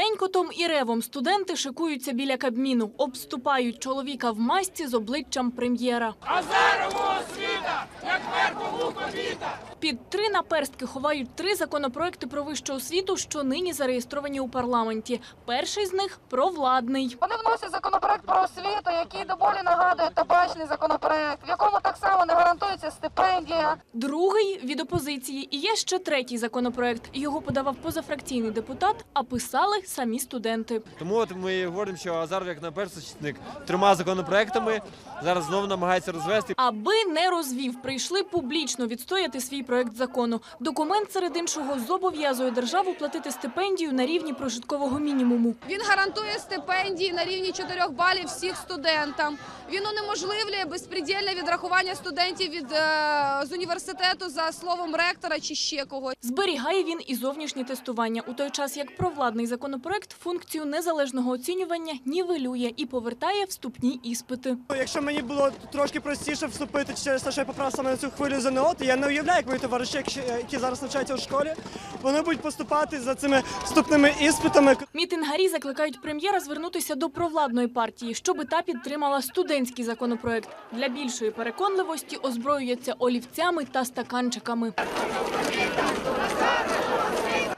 грюкотом і ревом. Студенти шикуються біля кабміну, обступають чоловіка в масці з обличчям прем'єра. Під три наперстки ховають три законопроекти про вищу освіту, що нині зареєстровані у парламенті. Перший з них провладний. Вони вносять законопроект про освіту, який до болі нагадує табачний законопроект, в якому так само не гарантується стипендія. Другий від опозиції. І є ще третій законопроект. Його подавав позафракційний депутат, а писали самі студенти. Тому от ми говоримо, що Азаров як на наперсточник трьома законопроектами зараз знову намагається розвести. Аби не розвів, прийшли публічно відстояти свій проект закону. Документ серед іншого зобов'язує державу платити стипендію на рівні прожиткового мінімуму. Він гарантує стипендії на рівні 4 балів всіх студентам. Він унеможливлює безпредельне відрахування студентів від е, з університету за словом ректора чи ще когось. Зберігає він і зовнішнє тестування, у той час як провладний законопроект функцію незалежного оцінювання нівелює і повертає вступні іспити. Якщо мені було трошки простіше вступити через те, що я саме на цю хвилю ЗНО, то я не уявляю, як мої товариші, які зараз навчаються у школі, вони будуть поступати за цими вступними іспитами. Мітингарі закликають прем'єра звернутися до провладної партії, щоби та підтримала студентський законопроект. Для більшої переконливості озброюються олівцями та стаканчиками.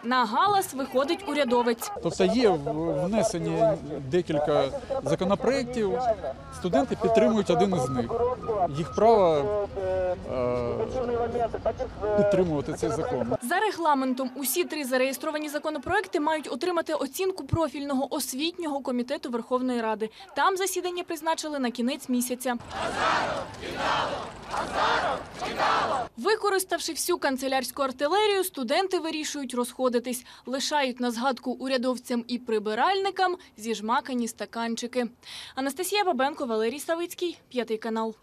На галас виходить урядовець. Тобто є внесені декілька законопроєктів, студенти підтримують один із них. Їх право е, підтримувати цей закон. За регламентом усі три зареєстровані законопроекти мають отримати оцінку профільного освітнього комітету Верховної Ради. Там засідання призначили на кінець місяця. Використавши всю канцелярську артилерію, студенти вирішують розходитись, лишають на згадку урядовцям і прибиральникам зіжмакані стаканчики. Анастасія Бабенко, Валерій Савицький, п'ятий канал.